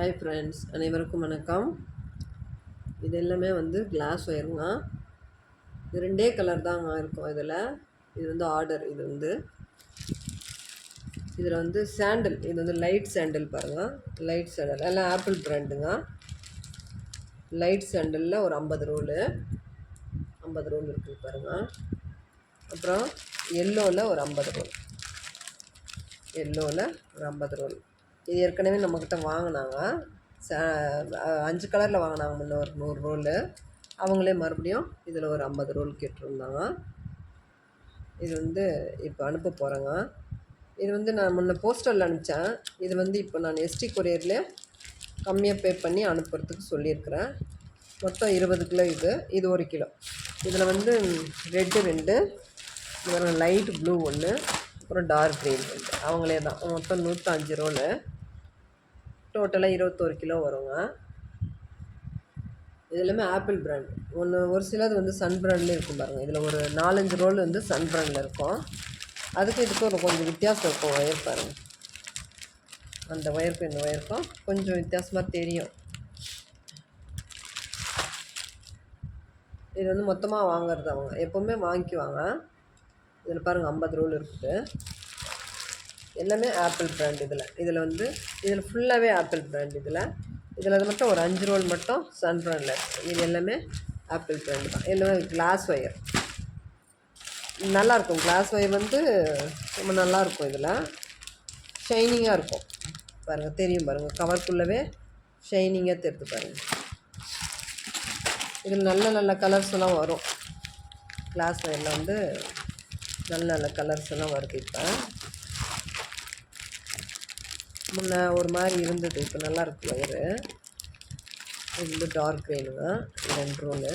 Hi friends அனைவருக்கும் வணக்கம். இது எல்லாமே வந்து கிளாஸ் ஒயருங்க இது ரெண்டே கலர் தாங்க இருக்கும் இதில். இது வந்து ஆர்டர் இது வந்து. இதில் வந்து சாண்டில் இது வந்து லைட் சாண்டில் பாருங்கள் லைட் சாண்டில் எல்லாம் ஆப்பிள் பிராண்டுங்க லைட் சாண்டலில் ஒரு ஐம்பது ரோலு ஐம்பது ரோல் இருக்குது பாருங்கள் அப்புறம் எல்லோவில் ஒரு ஐம்பது ரோல் எல்லோவில் ஒரு ஐம்பது ரோல் இது ஏற்கனவே நம்மக்கிட்ட வாங்கினாங்க. ச அஞ்சு கலரில் வாங்கினாங்க முன்ன ஒரு நூறு ரோலு. அவங்களே மறுபடியும் இதில் ஒரு ஐம்பது ரோல் கேட்டிருந்தாங்க. இது வந்து இப்போ அனுப்ப போகிறேங்க இது வந்து நான் முன்ன போஸ்டரில் அனுப்பிச்சேன். இது வந்து இப்போ நான் எஸ்டி கொரியர்லேயே கம்மியாக பே பண்ணி அனுப்புறதுக்கு சொல்லியிருக்கிறேன். மொத்தம் இருபது கிலோ இது. இது ஒரு கிலோ. இதில் வந்து ரெட்டு ரெண்டு இதில் லைட் ப்ளூ ஒன்று அப்புறம் டார்க் க்ரீன் ரெண்டு. அவங்களே தான். மொத்தம் நூற்றஞ்சு ரோலு. டோட்டலாக இருபத்தோரு கிலோ வருங்க. இது எல்லாமே ஆப்பிள் பிராண்ட் ஒன்று ஒரு சிலது வந்து சன் பிராண்ட்லேயும் இருக்கும் பாருங்கள் இதில் ஒரு நாலஞ்சு ரோல் வந்து சன் பிராண்டில் இருக்கும். அதுக்கு இதுக்கு ஒரு கொஞ்சம் வித்தியாசம் இருக்கும் ஒயர் பாருங்கள் அந்த ஒயருக்கும் இந்த ஒயருக்கும் கொஞ்சம் வித்தியாசமாக தெரியும். இது வந்து மொத்தமாக வாங்குறது அவங்க எப்போவுமே வாங்கிக்குவாங்க. இதில் பாருங்கள் ஐம்பது ரோல் இருக்குது. எல்லாமே ஆப்பிள் பிராண்ட் இதில். இதில் வந்து இதில் ஃபுல்லாகவே ஆப்பிள் பிராண்ட் இதில். இதில் அது மட்டும் ஒரு அஞ்சு ரோல் மட்டும் சன் பிராண்டில் இருக்குது இது எல்லாமே ஆப்பிள் பிராண்ட் தான். எல்லாமே கிளாஸ் ஒயர் நல்லாயிருக்கும் கிளாஸ் ஒயர் வந்து ரொம்ப நல்லாயிருக்கும் இதில். ஷைனிங்காக இருக்கும். பாருங்கள் தெரியும் பாருங்கள் கவர்க்குள்ளவே ஷைனிங்காக தெரிஞ்சு பாருங்கள் இதில் நல்ல நல்ல கலர்ஸ் எல்லாம் வரும். கிளாஸ் ஒயரில் வந்து நல்ல நல்ல கலர்ஸ் எல்லாம் வருது இப்போ. முன்ன ஒரு மாதிரி இருந்தது. இப்போ நல்லா இருக்கு ஒயரு இது வந்து டார்க் க்ரீனுங்க ரெண்டு ரோலு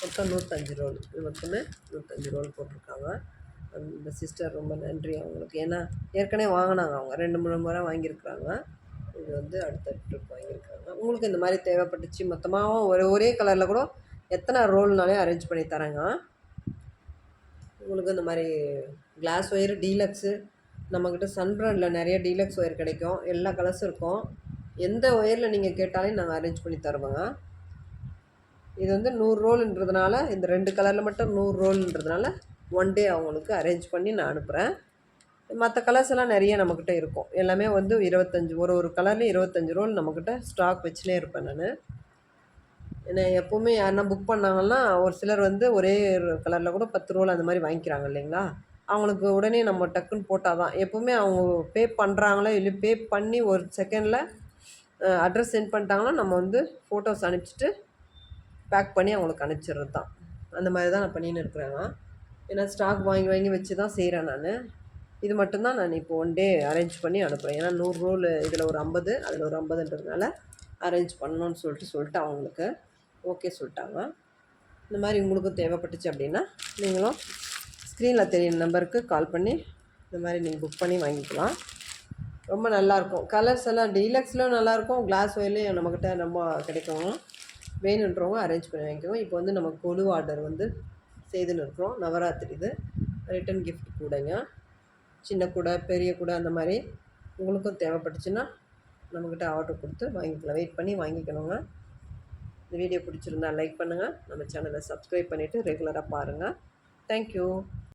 மொத்தம் நூற்றஞ்சு ரோல் இது மொத்தமே நூற்றஞ்சு ரோல் போட்டிருக்காங்க. அந்த சிஸ்டர் ரொம்ப நன்றி அவங்களுக்கு. ஏன்னா ஏற்கனவே வாங்கினாங்க அவங்க. ரெண்டு மூணு முறை வாங்கியிருக்கிறாங்க. இது வந்து அடுத்த ட்ரிப் வாங்கியிருக்காங்க. உங்களுக்கு இந்த மாதிரி தேவைப்பட்டுச்சு. மொத்தமாகவும் ஒரே ஒரே கலரில் கூட எத்தனை ரோல்னாலே அரேஞ்ச் பண்ணி தரேங்க. உங்களுக்கு இந்த மாதிரி கிளாஸ் ஒயர் டீலக்ஸு நம்மக்கிட்ட சன் பிராண்டில் நிறைய டீலக்ஸ் ஒயர் கிடைக்கும். எல்லா கலர்ஸும் இருக்கும். எந்த ஒயரில் நீங்கள் கேட்டாலும் நாங்கள் அரேஞ்ச் பண்ணி தருவோங்க. இது வந்து நூறு ரோல்ன்றதுனால இந்த ரெண்டு கலரில் மட்டும் நூறு ரோல்ன்றதுனால ஒன் டே அவங்களுக்கு அரேஞ்ச் பண்ணி நான் அனுப்புகிறேன் மற்ற கலர்ஸ் எல்லாம் நிறைய நம்மக்கிட்ட இருக்கும். எல்லாமே வந்து இருபத்தஞ்சி ஒரு ஒரு கலர்லேயும் இருபத்தஞ்சி ரோல் நம்மக்கிட்ட ஸ்டாக் வச்சுனே இருப்பேன் நான். ஏன்னா எப்போவுமே யாருன்னா புக் பண்ணாங்கன்னா ஒரு சிலர் வந்து ஒரே கலரில் கூட பத்து ரோல் அந்த மாதிரி வாங்கிக்கிறாங்க இல்லைங்களா? அவங்களுக்கு உடனே நம்ம டக்குன்னு போட்டால் தான் எப்போவுமே அவங்க பே பண்ணுறாங்களோ இல்லை பே பண்ணி ஒரு செகண்டில் அட்ரஸ் சென்ட் பண்ணிட்டாங்கன்னா நம்ம வந்து ஃபோட்டோஸ் அனுப்பிச்சிட்டு பேக் பண்ணி அவங்களுக்கு அனுப்பிச்சிடுறது தான் அந்த மாதிரி தான் நான் பண்ணின்னு இருக்கிறேங்க ஏன்னா ஸ்டாக் வாங்கி வாங்கி வச்சு தான் செய்கிறேன் நான். இது மட்டும்தான் நான் இப்போ ஒன் டே அரேஞ்ச் பண்ணி அனுப்புகிறேன் ஏன்னா நூறு ரோல் இதில் ஒரு ஐம்பது அதில் ஒரு ஐம்பதுன்றதுனால அரேஞ்ச் பண்ணணும்னு சொல்லிட்டு சொல்லிட்டு அவங்களுக்கு ஓகே சொல்லிட்டாங்க. இந்த மாதிரி உங்களுக்கும் தேவைப்பட்டுச்சு அப்படின்னா நீங்களும் ஸ்க்ரீனில் தெரியும் நம்பருக்கு கால் பண்ணி இந்த மாதிரி நீங்கள் புக் பண்ணி வாங்கிக்கலாம். ரொம்ப நல்லாயிருக்கும். கலர்ஸ் எல்லாம் டீலக்ஸ்லையும் நல்லாயிருக்கும். கிளாஸ் ஒயிலையும் நம்மக்கிட்ட ரொம்ப கிடைக்கும். வேணுன்றவங்க அரேஞ்ச் பண்ணி வாங்கிக்கோங்க. இப்போ வந்து நம்ம கொலு ஆர்டர் வந்து செய்துன்னு இருக்கிறோம். நவராத்திரி இது. ரிட்டன் கிஃப்ட் கூடைங்க. சின்ன கூடை பெரிய கூடை அந்த மாதிரி உங்களுக்கும் தேவைப்பட்டுச்சுன்னா நம்மக்கிட்ட ஆர்டர் கொடுத்து வாங்கிக்கலாம். வெயிட் பண்ணி வாங்கிக்கணுங்க. இந்த வீடியோ பிடிச்சிருந்தா லைக் பண்ணுங்கள் நம்ம சேனலை சப்ஸ்கிரைப் பண்ணிவிட்டு ரெகுலராக பாருங்கள் தேங்க்யூ